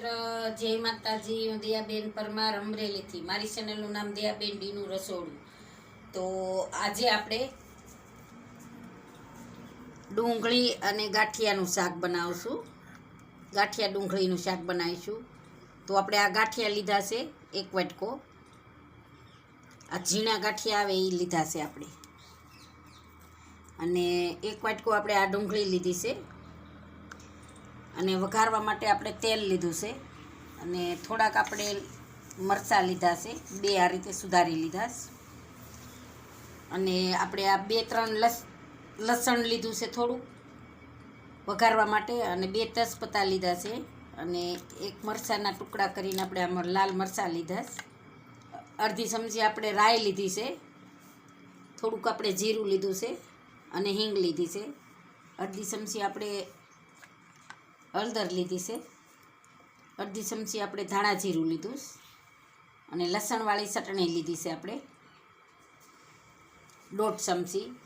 મિત્ર જય માતાજી, હું દયાબેન પરમાર અમરેલીથી. મારી ચેનલનું નામ દયાબેન ડીનું રસોડું. તો આજે આપણે ડુંગળી અને ગાંઠિયાનું શાક બનાવશું. ગાંઠિયા ડુંગળીનું શાક બનાવીશું. તો આપણે આ ગાંઠિયા લીધા છે, એક વટકો. આ ઝીણા ગાંઠિયા આવે એ લીધા છે આપણે. અને એક વાટકો આપણે આ ડુંગળી લીધી છે. અને વઘારવા માટે આપણે તેલ લીધું છે. અને થોડાક આપણે મરચાં લીધા છે. બે આ રીતે સુધારી લીધા છે. અને આપણે આ બે ત્રણ લસ, લસણ લીધું છે થોડું વઘારવા માટે અને બે તેજપત્તા લીધા છે. અને એક મરચાંના ટુકડા કરીને આપણે આમાં લાલ મરચાં લીધા છે. અડધી ચમચી આપણે રાઈ લીધી છે. થોડુંક આપણે જીરું લીધું છે. અને હિંગ લીધી છે. અડધી ચમચી આપણે હળદર લીધી છે. અડધી ચમચી આપણે ધાણા જીરું લીધું. અને લસણવાળી ચટણી લીધી છે આપણે. દોઢ ચમચી.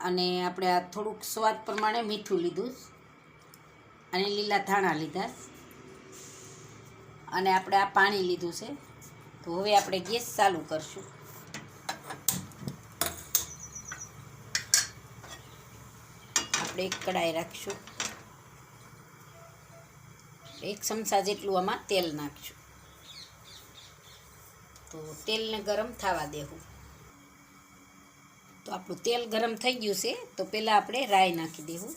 અને આપણે આ થોડુંક સ્વાદ પ્રમાણે મીઠું લીધું. અને લીલા ધાણા લીધા અને આપણે આ પાણી લીધું છે. તો હવે આપણે ગેસ ચાલુ કરશું. આપણે એક કડાઈ રાખશું. એક ચમચા જેટલું આમાં તેલ નાખશું તો તેલને ગરમ થવા દેવું. તો આપણું તેલ ગરમ થઈ ગયું છે, તો પહેલાં આપણે રાઈ નાખી દેવું.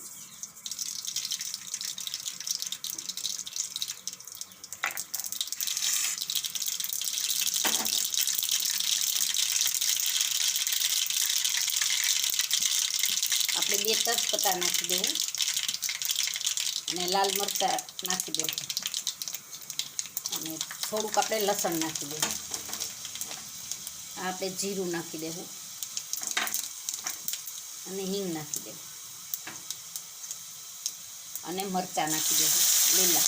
આપણે બે તજપત્તા નાખી દેવું. અને લાલ મરચાં નાખી દે. અને થોડુંક આપણે લસણ નાખી આ આપણે જીરું નાખી દેવું અને હિંગ નાખી દેવું અને મરચાં નાખી દેવું લીલા.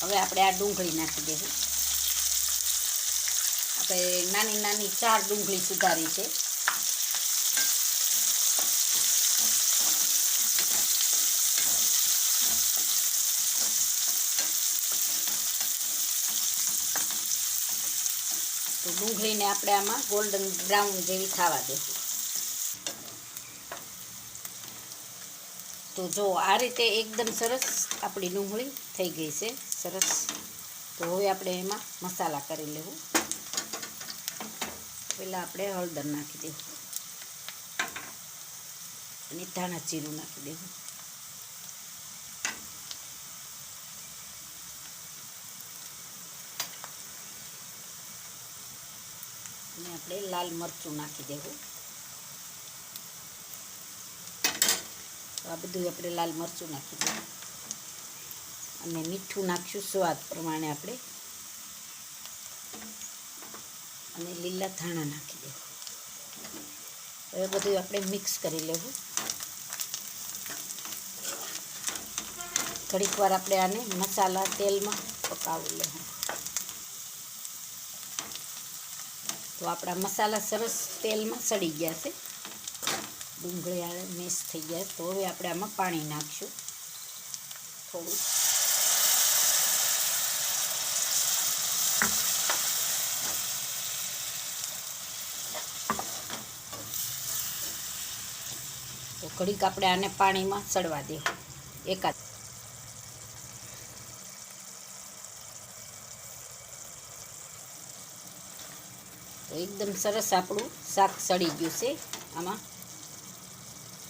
હવે આપણે આ ડુંગળી નાખી દેવું આપણે નાની નાની ચાર ડુંગળી સુધારી છે. તો ડુંગળીને આપણે આમાં ગોલ્ડન બ્રાઉન જેવી થવા દેશું તો જો આ રીતે એકદમ સરસ આપણી ડુંગળી થઈ ગઈ છે. સરસ. તો હવે આપણે એમાં મસાલા કરી લેવું. પહેલાં આપણે હળદર નાખી દેવું અને ધાણા જીરું નાખી દેવું અને આપણે લાલ મરચું નાખી દેવું. આ બધું આપણે લાલ મરચું નાખી દેવું. અને મીઠું નાખશું સ્વાદ પ્રમાણે આપણે. અને લીલા ધાણા નાખી દેવું હવે બધું આપણે મિક્સ કરી લેવું. થોડીક વાર આપણે આને મસાલા તેલમાં પકાવી લેવું. તો આપણા મસાલા સરસ તેલમાં સડી ગયા છે. ડુંગળી મેશ થઈ ગયા તો હવે આપણે આમાં પાણી નાખશું. થોડું. તો ઘડીક આપણે આને પાણીમાં સડવા દેવું એકાદ. તો એકદમ સરસ આપણું શાક સડી ગયું છે આમાં.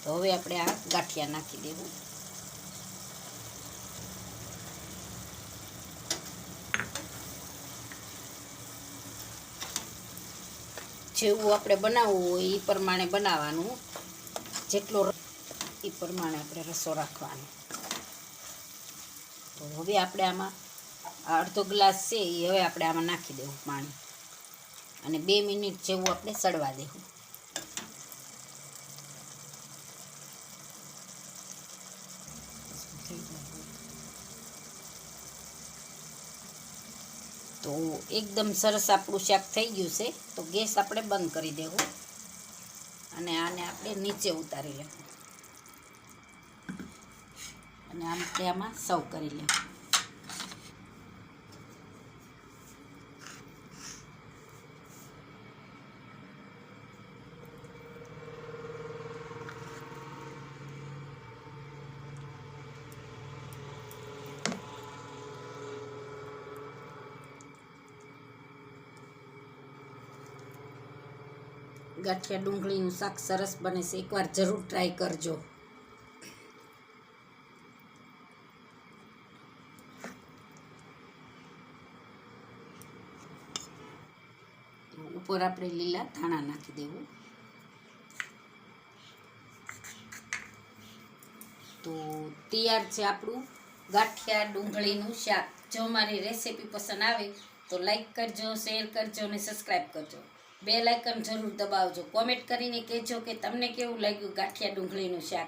તો હવે આપણે આ ગાંઠિયા નાખી દેવું. જેવું આપણે બનાવવું હોય એ પ્રમાણે બનાવવાનું. જેટલો એ પ્રમાણે આપણે રસો રાખવાનો. તો હવે આપણે આમાં આ અડધો ગ્લાસ છે એ હવે આપણે આમાં નાખી દેવું પાણી. અને બે મિનિટ જેવું આપણે સડવા દેવું. તો એકદમ સરસ આપણું શાક થઈ ગયું છે. તો ગેસ આપણે બંધ કરી દેવું. અને આને આપણે નીચે ઉતારી લેવું. અને આમ તેમાં સર્વ કરી લેવું. ગાંઠિયા ડુંગળીનું શાક સરસ બને છે. એકવાર જરૂર ટ્રાય કરજો. ઉપર આપણે લીલા ધાણા નાખી દેવું. તો તૈયાર છે આપણું ગાંઠિયા ડુંગળીનું શાક. જો મારી રેસીપી પસંદ આવે તો લાઈક કરજો શેર કરજો અને સબસ્ક્રાઈબ કરજો. બે લાઇકન જરૂર દબાવજો. કોમેન્ટ કરીને કહેજો કે તમને કેવું લાગ્યું ગાંઠિયા ડુંગળીનું શાક?